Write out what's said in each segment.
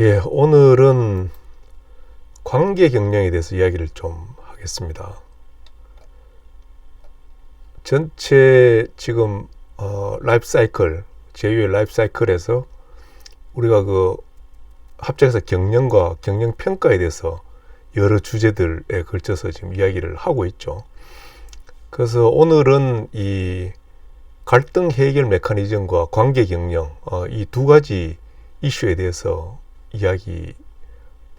예, 오늘은 관계 경영에 대해서 이야기를 좀 하겠습니다. 전체 지금 어, 라이프 사이클, 제휴의 라이프 사이클에서 우리가 그 합작해서 경영과 경영 평가에 대해서 여러 주제들에 걸쳐서 지금 이야기를 하고 있죠. 그래서 오늘은 이 갈등 해결 메커니즘과 관계 경영 어, 이 두 가지 이슈에 대해서 이야기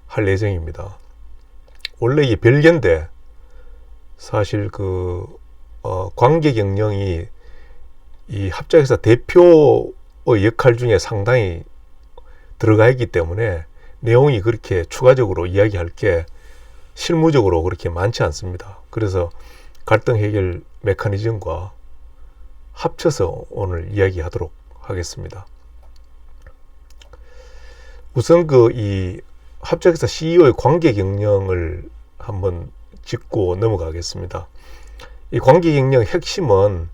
할 예정입니다. 원래 이게 별개인데 사실 그 어, 관계 경영이 이 합작회사 대표의 역할 중에 상당히 들어가 있기 때문에 내용이 그렇게 추가적으로 이야기할 게 실무적으로 그렇게 많지 않습니다. 그래서 갈등 해결 메커니즘과 합쳐서 오늘 이야기하도록 하겠습니다. 우선 그 이 합작회사 CEO의 관계 경영을 한번 짚고 넘어가겠습니다. 이 관계 경영 핵심은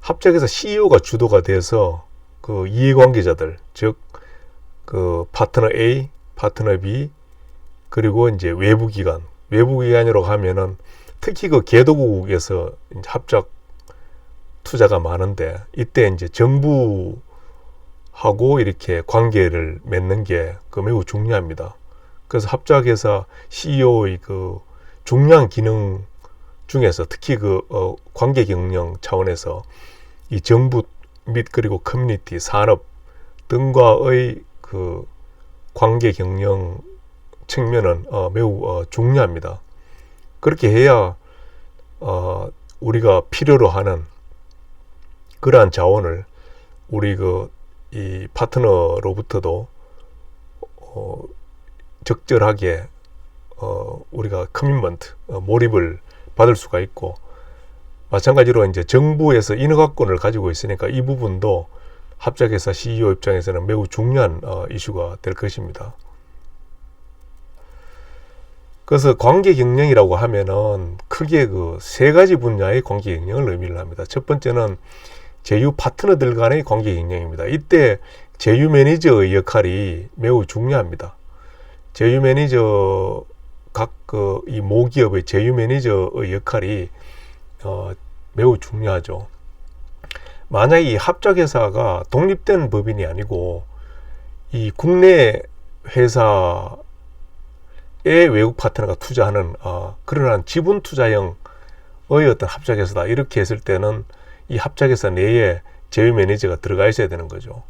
합작회사 CEO가 주도가 돼서 그 이해관계자들 즉 그 파트너 A, 파트너 B 그리고 이제 외부 기관 외부 기관으로 가면은 특히 그 개도국에서 합작 투자가 많은데 이때 이제 정부 하고 이렇게 관계를 맺는 게 그 매우 중요합니다. 그래서 합작회사 CEO의 그 중요한 기능 중에서 특히 그 어, 관계 경영 차원에서 이 정부 및 그리고 커뮤니티 산업 등과의 그 관계 경영 측면은 어, 매우 어, 중요합니다. 그렇게 해야 어, 우리가 필요로 하는 그러한 자원을 우리 그 이 파트너로부터도 어, 적절하게 어, 우리가 커밋먼트 어, 몰입을 받을 수가 있고 마찬가지로 이제 정부에서 인허가권을 가지고 있으니까 이 부분도 합작회사 CEO 입장에서는 매우 중요한 어, 이슈가 될 것입니다. 그래서 관계 경영이라고 하면은 크게 그 세 가지 분야의 관계 경영을 의미를 합니다. 첫 번째는 제휴 파트너들 간의 관계 경영입니다. 이때 제휴 매니저의 역할이 매우 중요합니다. 제휴 매니저 각그이 모기업의 제휴 매니저의 역할이 어, 매우 중요하죠. 만약 이 합작회사가 독립된 법인이 아니고 이 국내 회사에 외국 파트너가 투자하는 어, 그러한 지분 투자형의 어떤 합작회사다 이렇게 했을 때는 이 합작회사 내에 제휴 매니저가 들어가 있어야 되는 거죠.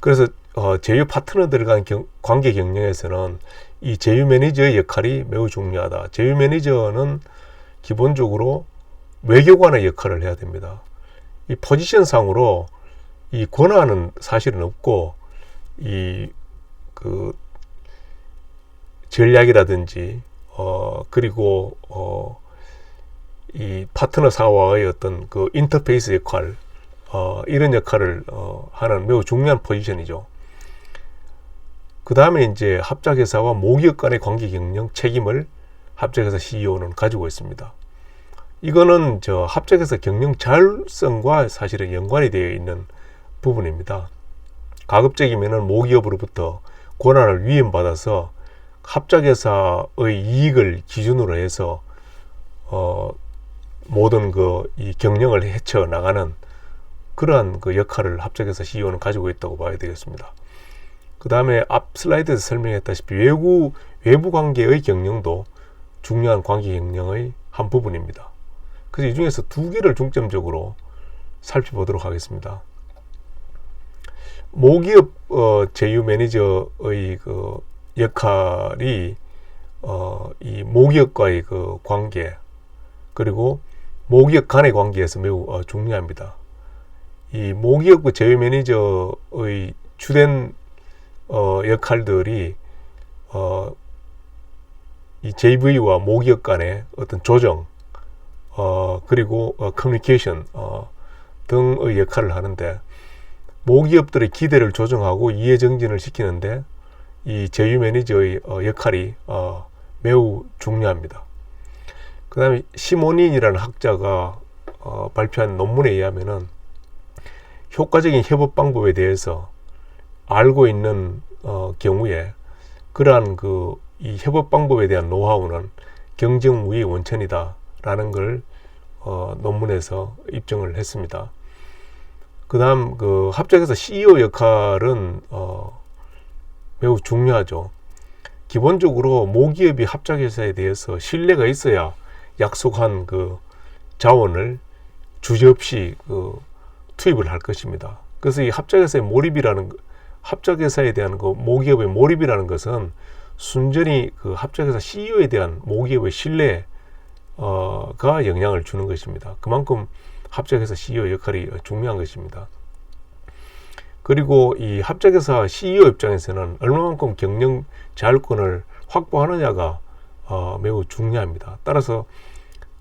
그래서 어, 제휴 파트너들 간 경, 관계 경영에서는 이 제휴 매니저의 역할이 매우 중요하다. 제휴 매니저는 기본적으로 외교관의 역할을 해야 됩니다. 이 포지션상으로 이 권한은 사실은 없고 이 그 전략이라든지 어 그리고 어 이 파트너사와의 어떤 그 인터페이스 역할 어, 이런 역할을 어, 하는 매우 중요한 포지션이죠. 그 다음에 이제 합작회사와 모기업 간의 관계 경영 책임을 합작회사 CEO는 가지고 있습니다. 이거는 저 합작회사 경영 자율성과 사실은 연관이 되어 있는 부분입니다. 가급적이면은 모기업으로부터 권한을 위임받아서 합작회사의 이익을 기준으로 해서 어, 모든 그 이 경영을 헤쳐 나가는 그러한 그 역할을 합작해서 CEO는 가지고 있다고 봐야 되겠습니다. 그 다음에 앞 슬라이드에서 설명했다시피 외부 외부 관계의 경영도 중요한 관계 경영의 한 부분입니다. 그래서 이 중에서 두 개를 중점적으로 살펴보도록 하겠습니다. 모기업 어, 제휴 매니저의 그 역할이 어, 이 모기업과의 그 관계 그리고 모기업 간의 관계에서 매우 어, 중요합니다. 이 모기업과 그 제휴 매니저의 주된 어, 역할들이 어, 이 JV와 모기업 간의 어떤 조정 어, 그리고 어, 커뮤니케이션 어, 등의 역할을 하는데 모기업들의 기대를 조정하고 이해 정진을 시키는데 이 제휴 매니저의 어, 역할이 어, 매우 중요합니다. 그 다음에 시모닌이라는 학자가 어, 발표한 논문에 의하면은 효과적인 협업 방법에 대해서 알고 있는 어, 경우에 그러한 그 이 협업 방법에 대한 노하우는 경쟁 우위의 원천이다라는 걸 어, 논문에서 입증을 했습니다. 그다음 그 합작에서 CEO 역할은 어, 매우 중요하죠. 기본적으로 모기업이 합작회사에 대해서 신뢰가 있어야 약속한 그 자원을 주저없이 그 투입을 할 것입니다. 그래서 이 합작회사의 몰입이라는 합작회사에 대한 그 모기업의 몰입이라는 것은 순전히 그 합작회사 CEO에 대한 모기업의 신뢰가 영향을 주는 것입니다. 그만큼 합작회사 CEO 역할이 중요한 것입니다. 그리고 이 합작회사 CEO 입장에서는 얼마만큼 경영 자율권을 확보하느냐가 어, 매우 중요합니다. 따라서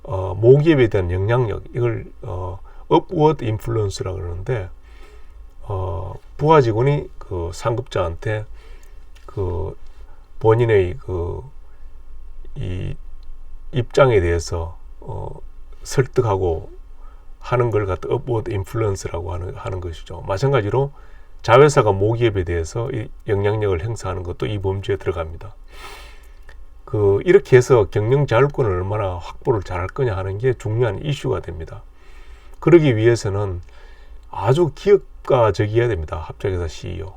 어, 모기업에 대한 영향력 이걸 어, upward influence라고 그러는데 어, 부하 직원이 그 상급자한테 그 본인의 그 이 입장에 대해서 어, 설득하고 하는 걸 갖다 upward influence라고 하는, 하는 것이죠. 마찬가지로 자회사가 모기업에 대해서 이 영향력을 행사하는 것도 이 범주에 들어갑니다. 그 이렇게 해서 경영 자율권을 얼마나 확보를 잘 할 거냐 하는 게 중요한 이슈가 됩니다. 그러기 위해서는 아주 기업가적이어야 됩니다. 합작회사 CEO.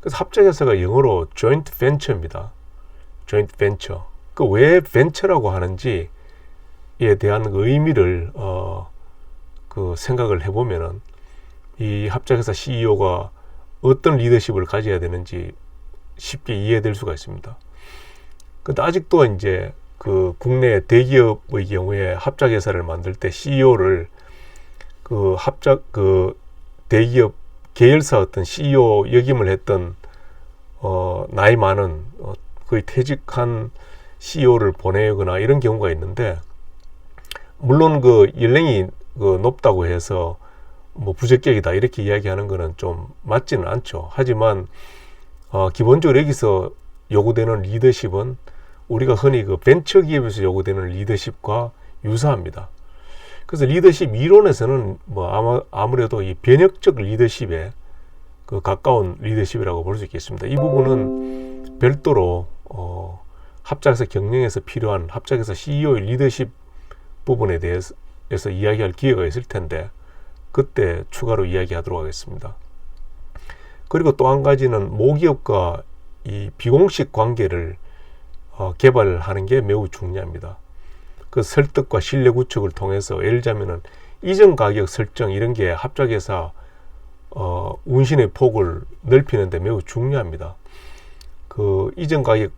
그래서 합작회사가 영어로 joint venture입니다. joint venture. 그왜 벤처라고 하는지에 대한 의미를 어, 그 생각을 해보면은 이 합작회사 CEO가 어떤 리더십을 가져야 되는지 쉽게 이해될 수가 있습니다. 근데 아직도 이제 그 국내 대기업의 경우에 합작회사를 만들 때 CEO를 그 합작 그 대기업 계열사 어떤 CEO 역임을 했던 어 나이 많은 어 거의 퇴직한 CEO를 보내거나 이런 경우가 있는데 물론 그 연령이 그 높다고 해서 뭐 부적격이다 이렇게 이야기하는 것은 좀 맞지는 않죠. 하지만 어, 기본적으로 여기서 요구되는 리더십은 우리가 흔히 그 벤처 기업에서 요구되는 리더십과 유사합니다. 그래서 리더십 이론에서는 뭐 아마 아무래도 이 변혁적 리더십에 그 가까운 리더십이라고 볼 수 있겠습니다. 이 부분은 별도로 어, 합작에서 경영에서 필요한 합작에서 CEO의 리더십 부분에 대해서 이야기할 기회가 있을 텐데 그때 추가로 이야기하도록 하겠습니다. 그리고 또 한 가지는 모기업과 이 비공식 관계를 어, 개발하는 게 매우 중요합니다. 그 설득과 신뢰 구축을 통해서 예를 들자면은 이전 가격 설정 이런 게 합작회사 어, 운신의 폭을 넓히는데 매우 중요합니다. 그 이전 가격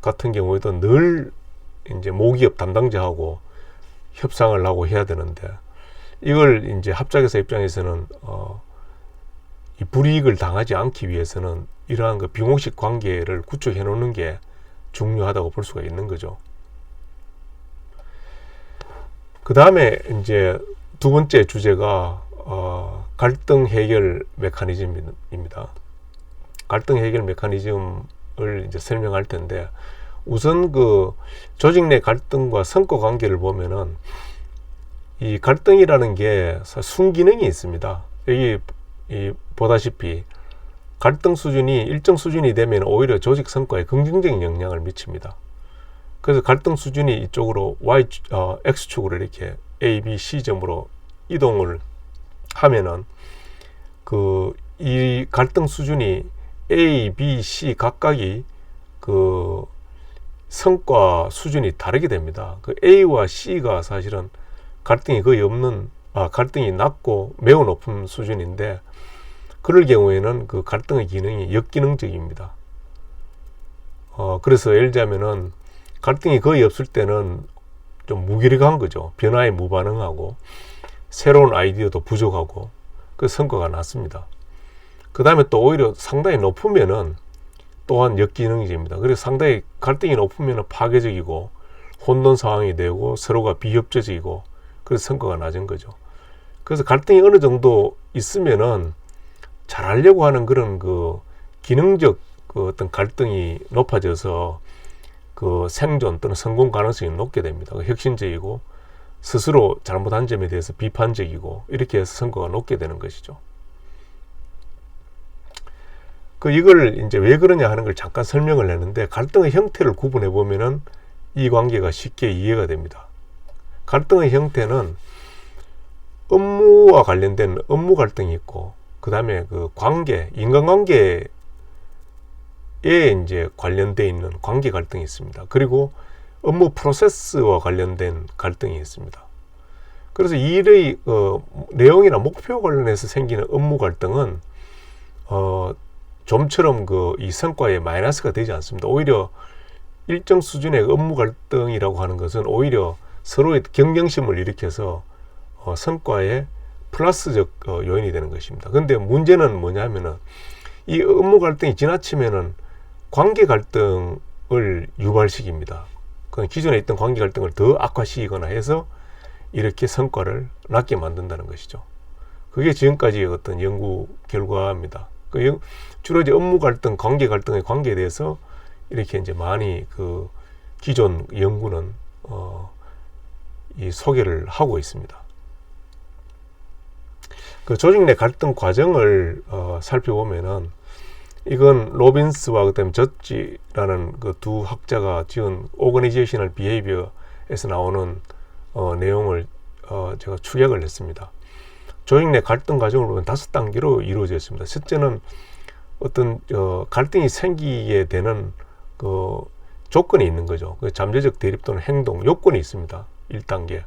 같은 경우에도 늘 이제 모기업 담당자하고 협상을 하고 해야 되는데 이걸 이제 합작회사 입장에서는 어, 이 불이익을 당하지 않기 위해서는 이러한 그 비공식 관계를 구축해 놓는 게 중요하다고 볼 수가 있는 거죠. 그 다음에 이제 두 번째 주제가 어, 갈등 해결 메커니즘입니다. 갈등 해결 메커니즘을 이제 설명할 텐데 우선 그 조직 내 갈등과 성과 관계를 보면은 이 갈등이라는 게 순기능이 있습니다. 여기 이 보다시피 갈등 수준이 일정 수준이 되면 오히려 조직 성과에 긍정적인 영향을 미칩니다. 그래서 갈등 수준이 이쪽으로 Y, 어, X축으로 이렇게 A, B, C 점으로 이동을 하면은 그 이 갈등 수준이 A, B, C 각각이 그 성과 수준이 다르게 됩니다. 그 A와 C가 사실은 갈등이 거의 없는 아, 갈등이 낮고 매우 높은 수준인데 그럴 경우에는 그 갈등의 기능이 역기능적입니다. 어, 그래서 예를 들자면은 갈등이 거의 없을 때는 좀 무기력한 거죠. 변화에 무반응하고 새로운 아이디어도 부족하고 그 성과가 낮습니다. 그 다음에 또 오히려 상당히 높으면은 또한 역기능적입니다. 그래서 상당히 갈등이 높으면 파괴적이고 혼돈 상황이 되고 서로가 비협조적이고 그래서 성과가 낮은 거죠. 그래서 갈등이 어느 정도 있으면은 잘하려고 하는 그런 그 기능적 그 어떤 갈등이 높아져서 그 생존 또는 성공 가능성이 높게 됩니다. 그 혁신적이고 스스로 잘못한 점에 대해서 비판적이고 이렇게 해서 성과가 높게 되는 것이죠. 그 이걸 이제 왜 그러냐 하는 걸 잠깐 설명을 했는데 갈등의 형태를 구분해 보면은 이 관계가 쉽게 이해가 됩니다. 갈등의 형태는 업무와 관련된 업무 갈등이 있고 그 다음에 그 관계 인간관계에 이제 관련돼 있는 관계 갈등이 있습니다. 그리고 업무 프로세스와 관련된 갈등이 있습니다. 그래서 이 일의 어, 내용이나 목표 관련해서 생기는 업무 갈등은 어, 좀처럼 그 이 성과에 마이너스가 되지 않습니다. 오히려 일정 수준의 업무 갈등이라고 하는 것은 오히려 서로의 경쟁심을 일으켜서 어, 성과에 플러스적 어, 요인이 되는 것입니다. 근데 문제는 뭐냐면은 이 업무 갈등이 지나치면은 관계 갈등을 유발시킵니다. 그 기존에 있던 관계 갈등을 더 악화시키거나 해서 이렇게 성과를 낮게 만든다는 것이죠. 그게 지금까지 어떤 연구 결과입니다. 그 주로 이제 업무 갈등, 관계 갈등의 관계에 대해서 이렇게 이제 많이 그 기존 연구는 어, 이 소개를 하고 있습니다. 그 조직 내 갈등 과정을 어, 살펴보면은 이건 로빈스와 그다음에 젖지라는 그 두 학자가 지은 오거니제이셔널 비헤이비어에서 나오는 어, 내용을 어, 제가 추격을 했습니다. 조직 내 갈등 과정을 보면 다섯 단계로 이루어져 있습니다. 첫째는 어떤 어, 갈등이 생기게 되는 그 조건이 있는 거죠. 그 잠재적 대립 또는 행동 요건이 있습니다. 1단계.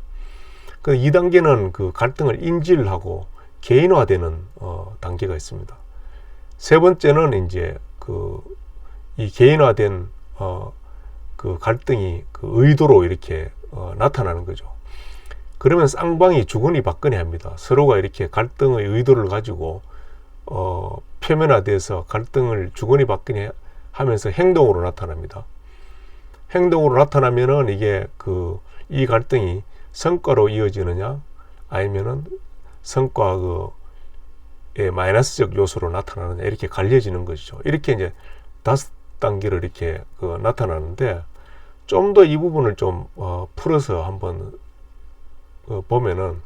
그 2단계는 그 갈등을 인지를 하고 개인화되는 어, 단계가 있습니다. 세 번째는 이제 그 이 개인화된 어, 그 갈등이 그 의도로 이렇게 어, 나타나는 거죠. 그러면 쌍방이 주거니 받거니 합니다. 서로가 이렇게 갈등의 의도를 가지고 어, 표면화돼서 갈등을 주거니 받거니 하면서 행동으로 나타납니다. 행동으로 나타나면은 이게 그 이 갈등이 성과로 이어지느냐 아니면은 성과 그 예, 마이너스적 요소로 나타나느냐 이렇게 갈려지는 것이죠. 이렇게 이제 다섯 단계로 이렇게 그 나타나는데 좀 더 이 부분을 좀 어, 풀어서 한번 어, 보면은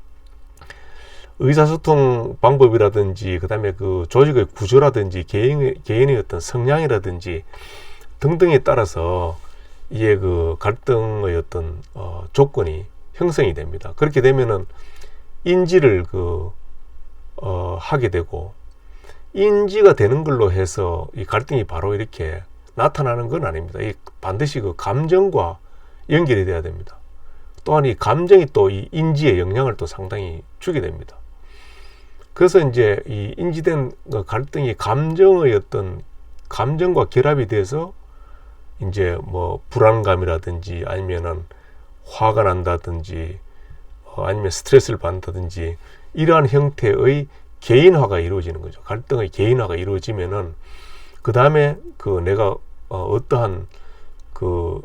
의사소통 방법이라든지 그다음에 그 조직의 구조라든지 개인의 개인의 어떤 성향이라든지 등등에 따라서 이게 그 갈등의 어떤 어, 조건이 형성이 됩니다. 그렇게 되면은 인지를 그 어, 하게 되고 인지가 되는 걸로 해서 이 갈등이 바로 이렇게 나타나는 건 아닙니다. 이 반드시 그 감정과 연결이 돼야 됩니다. 또한 이 감정이 또 이 인지에 영향을 또 상당히 주게 됩니다. 그래서 이제 이 인지된 그 갈등이 감정의 어떤 감정과 결합이 돼서 이제 뭐 불안감이라든지 아니면은 화가 난다든지 어 아니면 스트레스를 받는다든지 이러한 형태의 개인화가 이루어지는 거죠. 갈등의 개인화가 이루어지면은 그 다음에 그 내가 어 어떠한 그,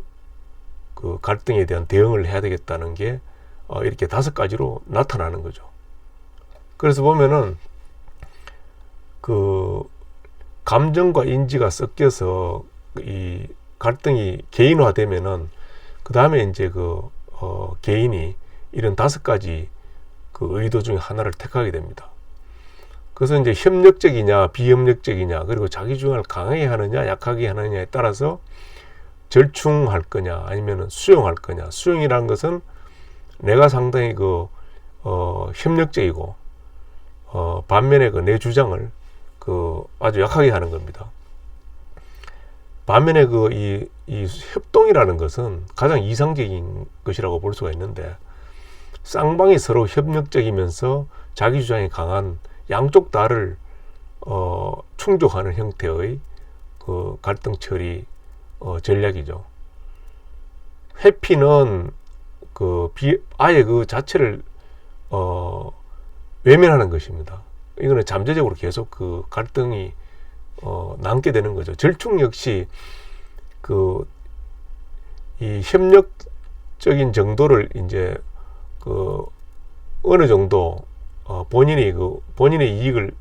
그 갈등에 대한 대응을 해야 되겠다는 게 어 이렇게 다섯 가지로 나타나는 거죠. 그래서 보면은 그 감정과 인지가 섞여서 이 갈등이 개인화되면은 그 다음에 이제 그 어, 개인이 이런 다섯 가지 그 의도 중에 하나를 택하게 됩니다. 그래서 이제 협력적이냐 비협력적이냐 그리고 자기 주장을 강하게 하느냐 약하게 하느냐에 따라서 절충할 거냐 아니면 수용할 거냐 수용이라는 것은 내가 상당히 그 어, 협력적이고 어, 반면에 그 내 주장을 그 아주 약하게 하는 겁니다. 반면에 그 이 이 협동이라는 것은 가장 이상적인 것이라고 볼 수가 있는데 쌍방이 서로 협력적이면서 자기 주장이 강한 양쪽 다를 어, 충족하는 형태의 그 갈등 처리 어, 전략이죠. 회피는 그 비, 아예 그 자체를 어, 외면하는 것입니다. 이거는 잠재적으로 계속 그 갈등이 어, 남게 되는 거죠. 절충 역시 그 이 협력적인 정도를 이제 그 어느 정도 어, 본인이 그 본인의 이익을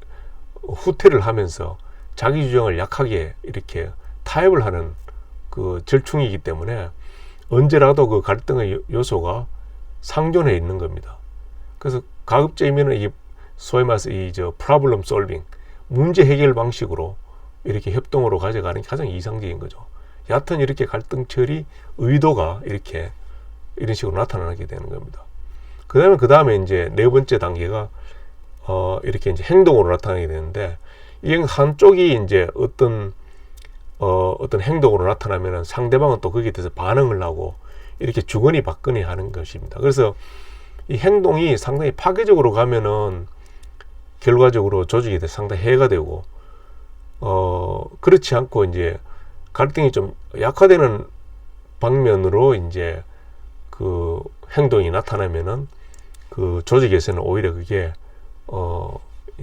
후퇴를 하면서 자기 주장을 약하게 이렇게 타협을 하는 그 절충이기 때문에 언제라도 그 갈등의 요소가 상존해 있는 겁니다. 그래서 가급적이면은 이 소위 말해서 이저 프로블럼 솔빙 문제 해결 방식으로 이렇게 협동으로 가져가는 게 가장 이상적인 거죠. 얕은 이렇게 갈등 처리 의도가 이렇게 이런 식으로 나타나게 되는 겁니다. 그 다음에 그 다음에 이제 네 번째 단계가 어 이렇게 이제 행동으로 나타나게 되는데 이게 한쪽이 이제 어떤 어 어떤 행동으로 나타나면은 상대방은 또 거기에 대해서 반응을 하고 이렇게 주거니 받거니 하는 것입니다. 그래서 이 행동이 상당히 파괴적으로 가면은 결과적으로 조직에 대해 상당히 해가 되고 어 그렇지 않고 이제 갈등이 좀 약화되는 방면으로 이제 그 행동이 나타나면은 그 조직에서는 오히려 그게 어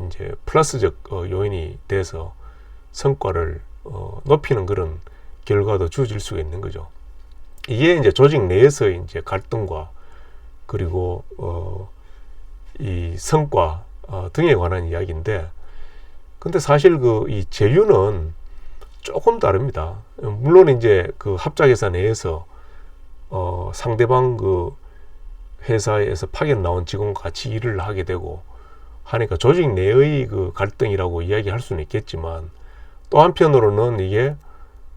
이제 플러스적 어, 요인이 돼서 성과를 어, 높이는 그런 결과도 주어질 수가 있는 거죠. 이게 이제 조직 내에서 이제 갈등과 그리고 어, 이 성과 어, 등에 관한 이야기인데, 근데 사실 그 이 제휴는 조금 다릅니다. 물론 이제 그 합작회사 내에서 어, 상대방 그 회사에서 파견 나온 직원과 같이 일을 하게 되고 하니까 조직 내의 그 갈등이라고 이야기할 수는 있겠지만 또 한편으로는 이게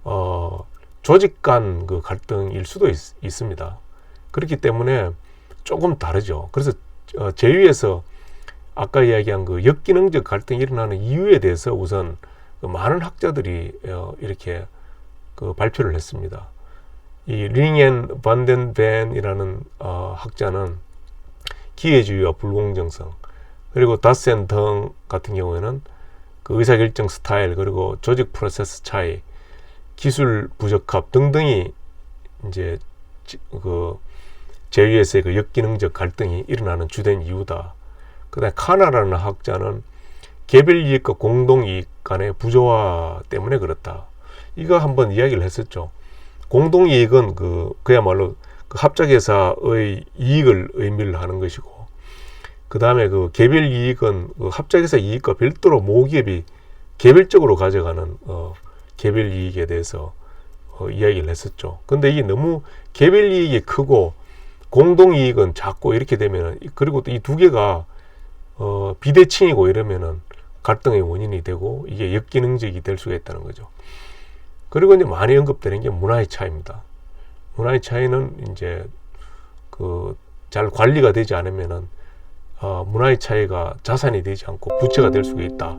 어, 조직 간 그 갈등일 수도 있, 습니다 그렇기 때문에 조금 다르죠. 그래서 어, 제휴에서 아까 이야기한 그 역기능적 갈등이 일어나는 이유에 대해서 우선 그 많은 학자들이 어, 이렇게 그 발표를 했습니다. 이 링앤 반덴벤이라는 어, 학자는 기회주의와 불공정성 그리고 다센 등 같은 경우에는 그 의사결정 스타일 그리고 조직 프로세스 차이 기술 부적합 등등이 이제 그 제휴에서의 그 역기능적 갈등이 일어나는 주된 이유다. 그다음 카나라는 학자는 개별 이익과 공동 이익 간의 부조화 때문에 그렇다. 이거 한번 이야기를 했었죠. 공동 이익은 그 그야말로 그 합작회사의 이익을 의미를 하는 것이고, 그 다음에 그 개별 이익은 그 합작회사 이익과 별도로 모기업이 개별적으로 가져가는 어, 개별 이익에 대해서 어, 이야기를 했었죠. 근데 이게 너무 개별 이익이 크고 공동 이익은 작고 이렇게 되면은 그리고 또 이 두 개가 어, 비대칭이고 이러면은 갈등의 원인이 되고 이게 역기능적이 될 수가 있다는 거죠. 그리고 이제 많이 언급되는 게 문화의 차이입니다. 문화의 차이는 이제 그 잘 관리가 되지 않으면은 어, 문화의 차이가 자산이 되지 않고 부채가 될 수가 있다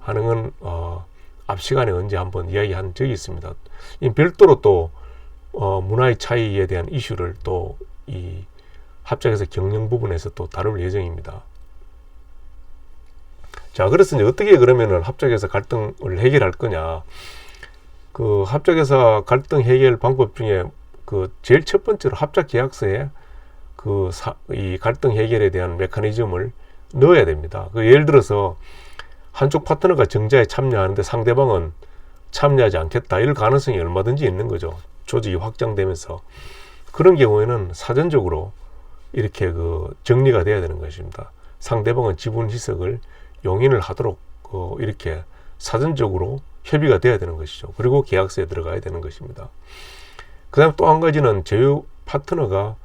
하는 건 어, 앞 시간에 언제 한번 이야기한 적이 있습니다. 이 별도로 또 어, 문화의 차이에 대한 이슈를 또 이 합작에서 경영 부분에서 또 다룰 예정입니다. 자, 그래서 이제 어떻게 그러면은 합작에서 갈등을 해결할 거냐? 그 합작에서 갈등 해결 방법 중에 그 제일 첫 번째로 합작 계약서에 그 이 갈등 해결에 대한 메커니즘을 넣어야 됩니다. 그 예를 들어서 한쪽 파트너가 정자에 참여하는데 상대방은 참여하지 않겠다. 이럴 가능성이 얼마든지 있는 거죠. 조직이 확장되면서. 그런 경우에는 사전적으로 이렇게 그 정리가 돼야 되는 것입니다. 상대방은 지분 희석을 용인을 하도록 어 이렇게 사전적으로 협의가 돼야 되는 것이죠. 그리고 계약서에 들어가야 되는 것입니다. 그 다음 또 한 가지는 제휴 파트너가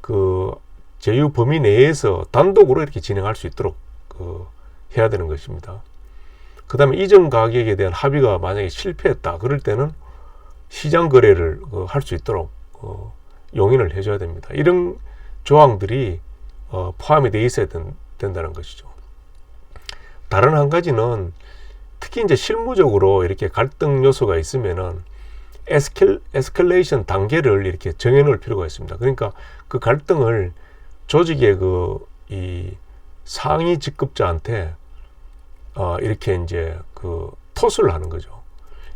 그 제휴 범위 내에서 단독으로 이렇게 진행할 수 있도록 그 해야 되는 것입니다. 그 다음에 이전 가격에 대한 합의가 만약에 실패했다. 그럴 때는 시장 거래를 그 할수 있도록 어, 용인을 해줘야 됩니다. 이런 조항들이 어, 포함이 돼 있어야 된, 된다는 것이죠. 다른 한 가지는 특히 이제 실무적으로 이렇게 갈등 요소가 있으면은 에스켈, 에스컬레이션 단계를 이렇게 정해놓을 필요가 있습니다. 그러니까 그 갈등을 조직의 그 이 상위 직급자한테 어, 이렇게 이제 그 토스를 하는 거죠.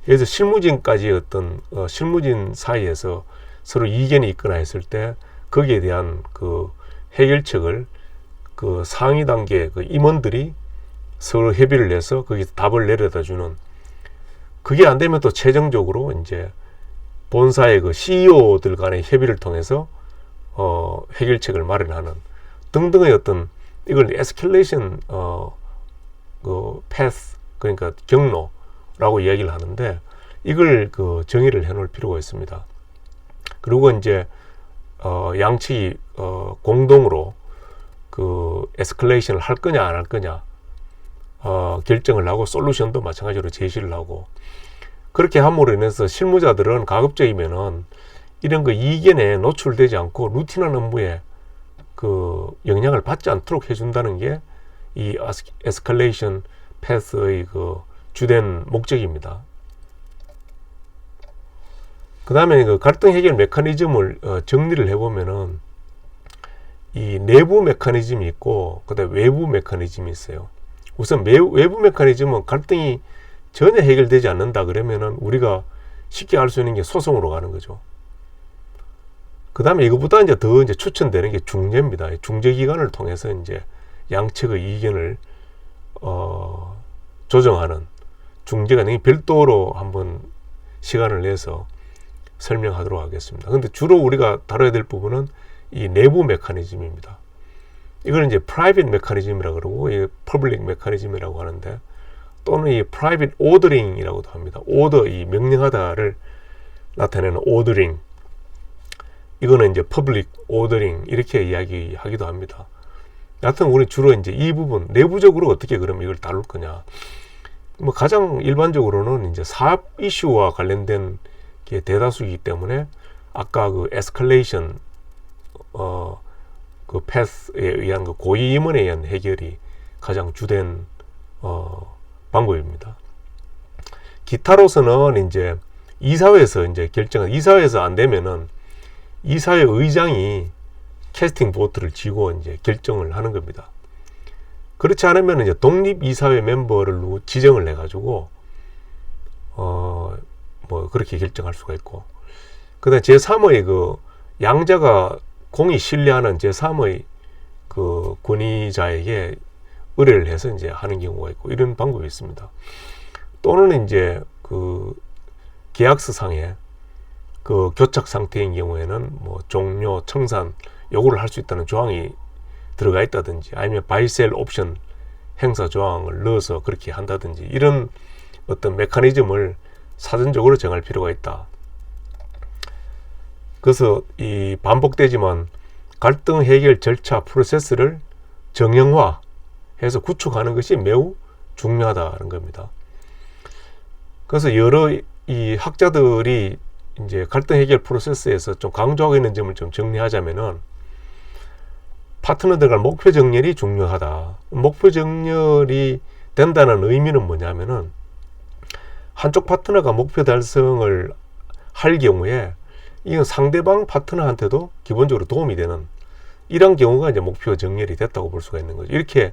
그래서 실무진까지 어떤 어, 실무진 사이에서 서로 이견이 있거나 했을 때 거기에 대한 그 해결책을 그 상위 단계 그 임원들이 서로 협의를 해서 거기서 답을 내려다 주는 그게 안 되면 또 최종적으로 이제 본사의 그 CEO들 간의 협의를 통해서 어 해결책을 마련하는 등등의 어떤 이걸 에스컬레이션 어 그 패스 그러니까 경로라고 이야기를 하는데 이걸 그 정의를 해 놓을 필요가 있습니다. 그리고 이제 어 양측이 어 공동으로 그 에스컬레이션을 할 거냐 안 할 거냐 어, 결정을 하고 솔루션도 마찬가지로 제시를 하고 그렇게 함으로 인해서 실무자들은 가급적이면은 이런 거 이견에 노출되지 않고 루틴한 업무에 그 영향을 받지 않도록 해준다는 게 이 에스컬레이션 패스의 그 주된 목적입니다. 그 다음에 그 갈등 해결 메커니즘을 어, 정리를 해보면은 이 내부 메커니즘이 있고 그다음 외부 메커니즘이 있어요. 우선 매, 외부 메커니즘은 갈등이 전혀 해결되지 않는다 그러면은 우리가 쉽게 알 수 있는 게 소송으로 가는 거죠. 그 다음에 이거보다 이제 더 이제 추천되는 게 중재입니다. 중재기관을 통해서 이제 양측의 이견을 어, 조정하는 중재가 별도로 한번 시간을 내서 설명하도록 하겠습니다. 근데 주로 우리가 다뤄야 될 부분은 이 내부 메커니즘입니다. 이걸 이제 프라이빗 메커니즘이라고 그러고 이 퍼블릭 메커니즘이라고 하는데 또는 이 프라이빗 오더링이라고도 합니다. 오더 이 명령하다를 나타내는 오더링 이거는 이제 퍼블릭 오더링 이렇게 이야기하기도 합니다. 여하튼 우리 주로 이제 이 부분 내부적으로 어떻게 그럼 이걸 다룰 거냐. 뭐 가장 일반적으로는 이제 사업 이슈와 관련된 게 대다수이기 때문에 아까 그 에스컬레이션 어 그 패스에 의한 그 고의 임원에 의한 해결이 가장 주된 어 방법입니다. 기타로서는 이제 이사회에서 이제 결정을 이사회에서 안 되면은 이사회 의장이 캐스팅 보트를 쥐고 이제 결정을 하는 겁니다. 그렇지 않으면 이제 독립 이사회 멤버를 지정을 해 가지고 어 뭐 그렇게 결정할 수가 있고 그다음 제3의 그 양자가 공이 신뢰하는 제3의 그 권위자에게 의뢰를 해서 이제 하는 경우가 있고 이런 방법이 있습니다. 또는 이제 그 계약서 상에 그 교착 상태인 경우에는 뭐 종료, 청산 요구를 할 수 있다는 조항이 들어가 있다든지 아니면 바이셀 옵션 행사 조항을 넣어서 그렇게 한다든지 이런 어떤 메커니즘을 사전적으로 정할 필요가 있다. 그래서 이 반복되지만 갈등 해결 절차 프로세스를 정형화해서 구축하는 것이 매우 중요하다는 겁니다. 그래서 여러 이 학자들이 이제 갈등 해결 프로세스에서 좀 강조하고 있는 점을 좀 정리하자면은 파트너들 간 목표 정렬이 중요하다. 목표 정렬이 된다는 의미는 뭐냐면은 한쪽 파트너가 목표 달성을 할 경우에 이건 상대방 파트너한테도 기본적으로 도움이 되는 이런 경우가 이제 목표 정렬이 됐다고 볼 수가 있는 거죠. 이렇게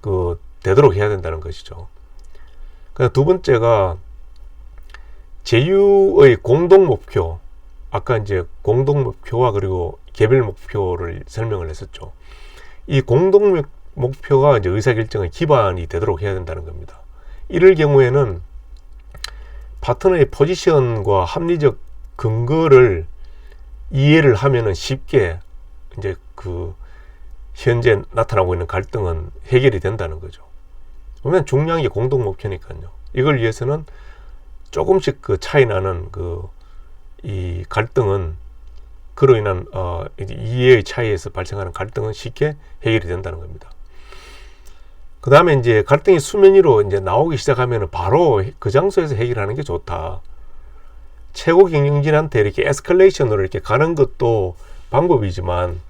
그 되도록 해야 된다는 것이죠. 두 번째가 제휴의 공동 목표. 아까 이제 공동 목표와 그리고 개별 목표를 설명을 했었죠. 이 공동 목표가 이제 의사결정의 기반이 되도록 해야 된다는 겁니다. 이럴 경우에는 파트너의 포지션과 합리적 근거를 이해를 하면은 쉽게 이제 그 현재 나타나고 있는 갈등은 해결이 된다는 거죠. 보면 중요한 게 공동 목표니까요. 이걸 위해서는 조금씩 그 차이 나는 그 이 갈등은 그로 인한 어 이해의 차이에서 발생하는 갈등은 쉽게 해결이 된다는 겁니다. 그 다음에 이제 갈등이 수면 위로 이제 나오기 시작하면 바로 그 장소에서 해결하는 게 좋다. 최고 경영진한테 이렇게 에스컬레이션으로 이렇게 가는 것도 방법이지만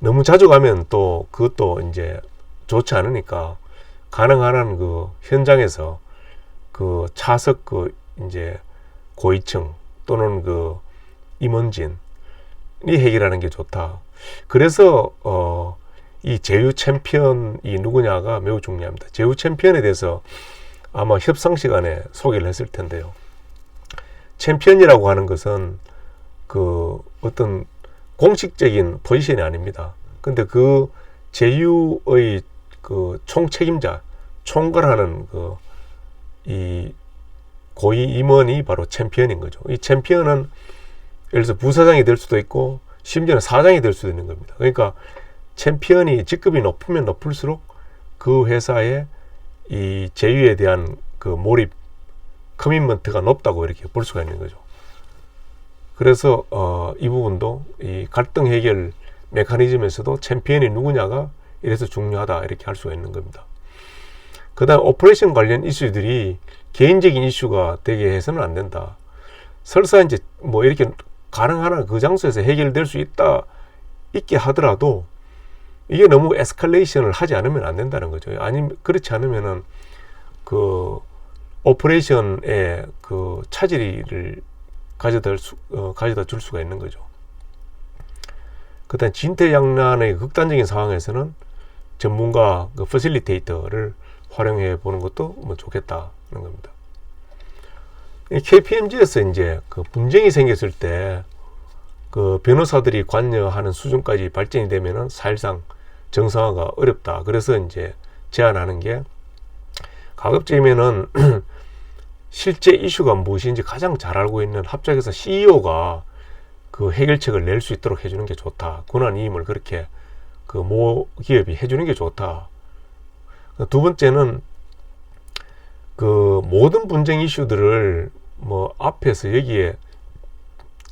너무 자주 가면 또 그것도 이제 좋지 않으니까 가능한 그 현장에서 그 차석 그 이제 고위층 또는 그 임원진이 해결하는 게 좋다. 그래서 어, 이 제휴 챔피언이 누구냐가 매우 중요합니다. 제휴 챔피언에 대해서 아마 협상 시간에 소개를 했을 텐데요. 챔피언이라고 하는 것은 그 어떤 공식적인 포지션이 아닙니다. 근데 그 제휴의 그 총책임자, 총괄하는 그 이 고위 임원이 바로 챔피언인 거죠. 이 챔피언은 예를 들어서 부사장이 될 수도 있고 심지어는 사장이 될 수도 있는 겁니다. 그러니까 챔피언이 직급이 높으면 높을수록 그 회사의 이 제휴에 대한 그 몰입, 커밋먼트가 높다고 이렇게 볼 수가 있는 거죠. 그래서 어, 이 부분도 이 갈등 해결 메커니즘에서도 챔피언이 누구냐가 이래서 중요하다 이렇게 할 수가 있는 겁니다. 그다음 오퍼레이션 관련 이슈들이 개인적인 이슈가 되게 해서는 안 된다. 설사 이제 뭐 이렇게 가능하나 그 장소에서 해결될 수 있다 있게 하더라도 이게 너무 에스컬레이션을 하지 않으면 안 된다는 거죠. 아니 그렇지 않으면은 그 오퍼레이션에 그 차질을 가져다 수, 어, 가져다 줄 수가 있는 거죠. 그다음 진퇴양난의 극단적인 상황에서는 전문가 그 퍼실리테이터를 활용해 보는 것도 뭐 좋겠다는 겁니다. 이 KPMG에서 이제 그 분쟁이 생겼을 때 그 변호사들이 관여하는 수준까지 발전이 되면은 사실상 정상화가 어렵다. 그래서 이제 제안하는 게 가급적이면은 실제 이슈가 무엇인지 가장 잘 알고 있는 합작에서 CEO가 그 해결책을 낼 수 있도록 해주는 게 좋다. 권한이임을 그렇게 그 모 기업이 해주는 게 좋다. 두 번째는 그 모든 분쟁 이슈들을 뭐 앞에서 여기에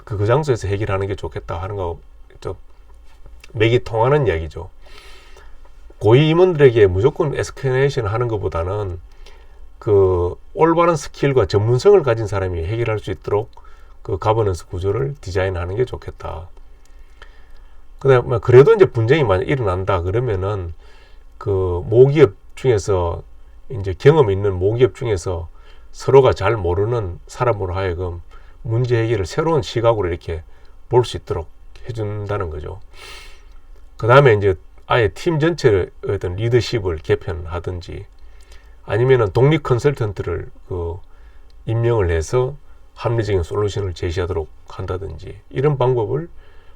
그, 그 장소에서 해결하는 게 좋겠다 하는 거 좀 맥이 통하는 이야기죠. 고위 임원들에게 무조건 에스케네이션 하는 것보다는 그 올바른 스킬과 전문성을 가진 사람이 해결할 수 있도록 그 가버넌스 구조를 디자인하는 게 좋겠다. 그다음 뭐 그래도 이제 분쟁이 만약 일어난다 그러면은 그 모기업 중에서 이제 경험 있는 모기업 중에서 서로가 잘 모르는 사람으로 하여금 문제 해결을 새로운 시각으로 이렇게 볼 수 있도록 해준다는 거죠. 그 다음에 이제 아예 팀 전체의 어떤 리더십을 개편하든지 아니면은 독립 컨설턴트를 그 임명을 해서 합리적인 솔루션을 제시하도록 한다든지 이런 방법을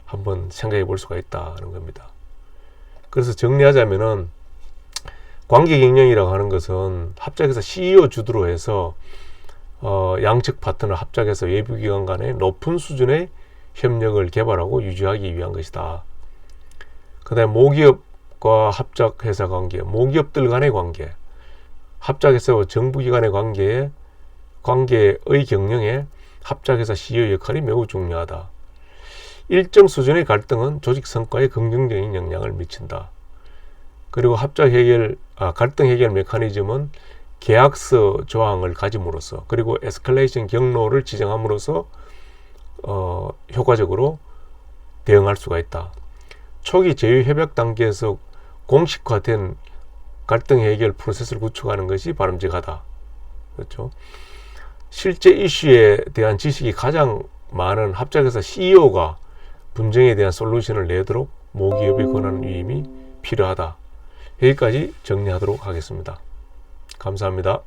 한번 생각해 볼 수가 있다는 겁니다. 그래서 정리하자면은 관계 경영이라고 하는 것은 합작해서 CEO 주도로 해서 어, 양측 파트너 합작해서 외부 기관 간의 높은 수준의 협력을 개발하고 유지하기 위한 것이다. 그다음에 모기업과 합작 회사 관계, 모기업들 간의 관계, 합작회사와 정부기관의 관계에 관계의 경영에 합작회사 CEO 역할이 매우 중요하다. 일정 수준의 갈등은 조직 성과에 긍정적인 영향을 미친다. 그리고 합작 해결, 아, 갈등 해결 메커니즘은 계약서 조항을 가짐으로써 그리고 에스컬레이션 경로를 지정함으로써 어, 효과적으로 대응할 수가 있다. 초기 제휴 협약 단계에서 공식화된 갈등 해결 프로세스를 구축하는 것이 바람직하다. 그렇죠? 실제 이슈에 대한 지식이 가장 많은 합작에서 CEO가 분쟁에 대한 솔루션을 내도록 모기업의 권한 위임이 필요하다. 여기까지 정리하도록 하겠습니다. 감사합니다.